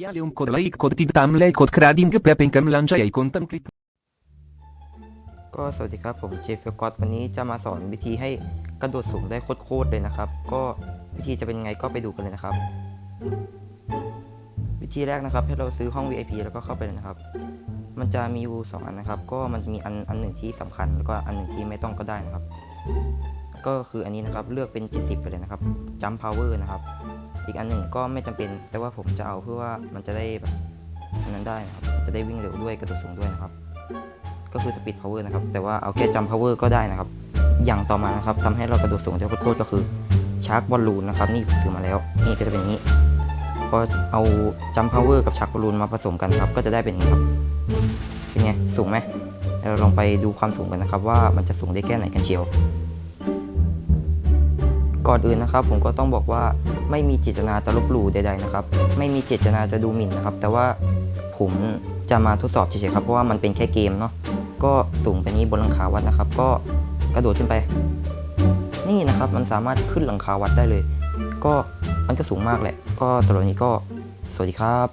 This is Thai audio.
อย่าลืมกดไลค์กดติดตามและกดกระดิ่งเพื่อเป็นกำลังใจให้คนทำคลิป ก็สวัสดีครับผมเจฟเฟลกอตวันนี้จะมาสอนวิธีให้กระโดดสูงได้โคตรๆเลยนะครับ ก็วิธีจะเป็นไงก็ไปดูกันเลยนะครับ วิธีแรกนะครับให้เราซื้อห้อง VIP แล้วก็เข้าไปเลยนะครับ มันจะมีอยู่สองอันนะครับ ก็มันจะมีอันอันหนึ่งที่สำคัญแล้วก็อันหนึ่งที่ไม่ต้องก็ได้นะครับ ก็คืออันนี้นะครับเลือกเป็น 70 ไปเลยนะครับ Jump Power นะครับ อีกอันหนึ่งก็ไม่จำเป็น แต่ว่าผมจะเอาเพื่อว่ามันจะได้แบบนั้นได้นะครับจะได้วิ่งเร็วด้วยกระโดดสูงด้วยนะครับ ก็คือ Speed Power นะครับ แต่ว่าเอาแค่ Jump Power ก็ได้นะครับ อย่างต่อมานะครับทำให้เรากระโดดสูงได้โคตรก็คือชาร์กบอลลูนนะครับ นี่ผมซื้อมาแล้ว นี่ก็จะเป็นนี้พอเอาจัมพาวเวอร์กับชักบอลลูนมาผสมกันครับ ก็จะได้เป็นอย่างนี้ครับ เป็นไงสูงไหมเราลองไปดูความสูงกันนะครับ ว่ามันจะสูงได้แค่ไหนกันเชียว ก่อนอื่นนะครับ ผมก็ต้องบอกว่าไม่มีเจตนาจะลบหลู่ใดๆนะครับ ไม่มีเจตนาจะดูหมิ่นนะครับ แต่ว่าผมจะมาทดสอบเฉยๆครับเพราะว่ามันเป็นแค่เกมเนาะก็สูงไปนี้บนหลังคาวัดนะครับ ก็กระโดดขึ้นไป นี่นะครับมันสามารถขึ้นหลังคาวัดได้เลย ก็มันก็สูงมากแหละ ก็สำหรับนี้ก็สวัสดีครับ